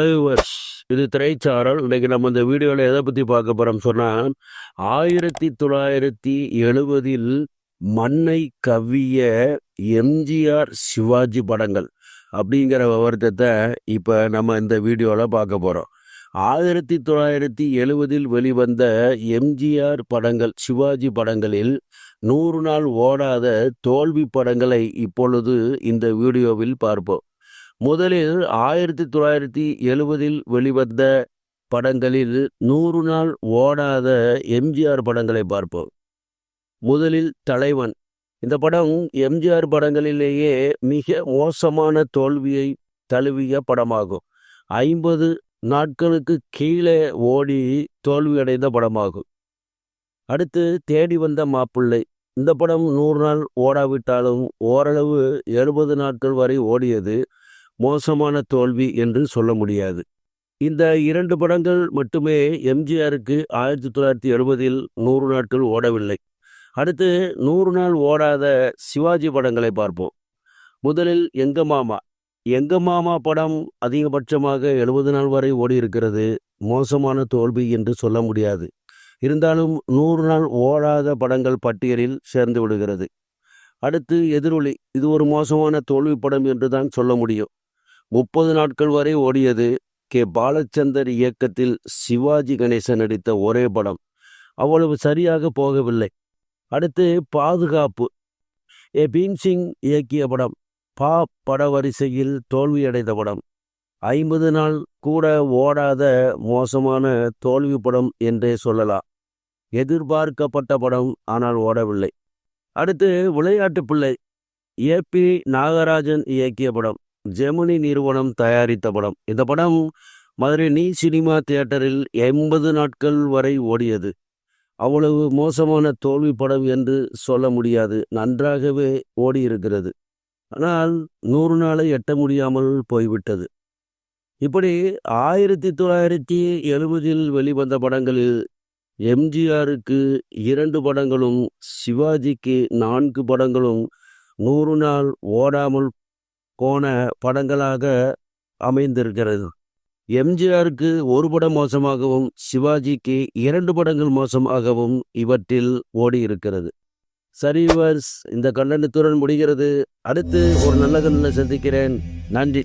Hello இது திரைச்சாரல். இன்னைக்கு நம்ம இந்த வீடியோவில் எதை பற்றி பார்க்க போகிறோம் சொன்னால் ஆயிரத்தி தொள்ளாயிரத்தி எழுபதில் மண்ணை கவ்விய எம்ஜிஆர் சிவாஜி படங்கள் அப்படிங்கிற விவரத்தை இப்போ நம்ம இந்த வீடியோவில் பார்க்க போகிறோம் ஆயிரத்தி தொள்ளாயிரத்தி எழுபதில் வெளிவந்த எம்ஜிஆர் படங்கள் சிவாஜி படங்களில் நூறு நாள் ஓடாத தோல்வி படங்களை இப்பொழுது இந்த வீடியோவில் பார்ப்போம். முதலில் ஆயிரத்தி தொள்ளாயிரத்தி எழுபதில் வெளிவந்த படங்களில் நூறு நாள் ஓடாத எம்ஜிஆர் படங்களை பார்ப்போம். முதலில் தலைவன். இந்த படம் எம்ஜிஆர் படங்களிலேயே மிக மோசமான தோல்வியை தழுவிய படமாகும். ஐம்பது நாட்களுக்கு கீழே ஓடி தோல்வியடைந்த படமாகும். அடுத்து தேடி வந்த மாப்பிள்ளை. இந்த படம் நூறு நாள் ஓடாவிட்டாலும் ஓரளவு எழுபது நாட்கள் வரை ஓடியது மோசமான தோல்வி என்று சொல்ல முடியாது. இந்த இரண்டு படங்கள் மட்டுமே எம்ஜிஆருக்கு ஆயிரத்தி தொள்ளாயிரத்தி எழுபதில் நூறு நாட்கள் ஓடவில்லை. அடுத்து நூறு நாள் ஓடாத சிவாஜி படங்களை பார்ப்போம். முதலில் எங்க மாமா எங்க மாமா படம் அதிகபட்சமாக எழுபது நாள் வரை ஓடி இருக்கிறது மோசமான தோல்வி என்று சொல்ல முடியாது. இருந்தாலும் நூறு நாள் ஓடாத படங்கள் பட்டியலில் சேர்ந்து விடுகிறது. அடுத்து எதிரொலி. இது ஒரு மோசமான தோல்வி படம் என்று தான் சொல்ல முடியும். முப்பது நாட்கள் வரை ஓடியது கே. பாலச்சந்தர் இயக்கத்தில் சிவாஜி கணேசன் நடித்த ஒரே படம். அவ்வளவு சரியாக போகவில்லை. அடுத்து பாதுகாப்பு. ஏ. பீம்சிங் இயக்கிய படம். பா. பட வரிசையில் தோல்வியடைந்த படம். ஐம்பது நாள் கூட ஓடாத மோசமான தோல்வி படம் என்றே சொல்லலாம். எதிர்பார்க்கப்பட்ட படம் ஆனால் ஓடவில்லை. அடுத்து விளையாட்டு பிள்ளை. ஏ. பி. நாகராஜன் இயக்கிய படம். ஜெமினி நிறுவனம் தயாரித்த படம். இந்த படம் மதுரை நீ சினிமா தியேட்டரில் எண்பது நாட்கள் வரை ஓடியது. அவ்வளவு மோசமான தோல்வி படம் என்று சொல்ல முடியாது. நன்றாகவே ஓடியிருக்கிறது. ஆனால் நூறு நாளை எட்ட முடியாமல் போய்விட்டது. இப்படி ஆயிரத்தி தொள்ளாயிரத்தி எழுபதில் வெளிவந்த படங்களில் எம்ஜிஆருக்கு இரண்டு படங்களும் சிவாஜிக்கு நான்கு படங்களும் நூறு நாள் ஓடாமல் போன படங்களாக அமைந்திருக்கிறது. எம்ஜிஆருக்கு ஒரு படம் மோசமாகவும் சிவாஜிக்கு இரண்டு படங்கள் மோசமாகவும் இவற்றில் ஓடி இருக்கிறது சரி வர்ஸ் இந்த கண்டனத்துடன் முடிகிறது. அடுத்து ஒரு நல்ல கண்ணனை சந்திக்கிறேன். நன்றி.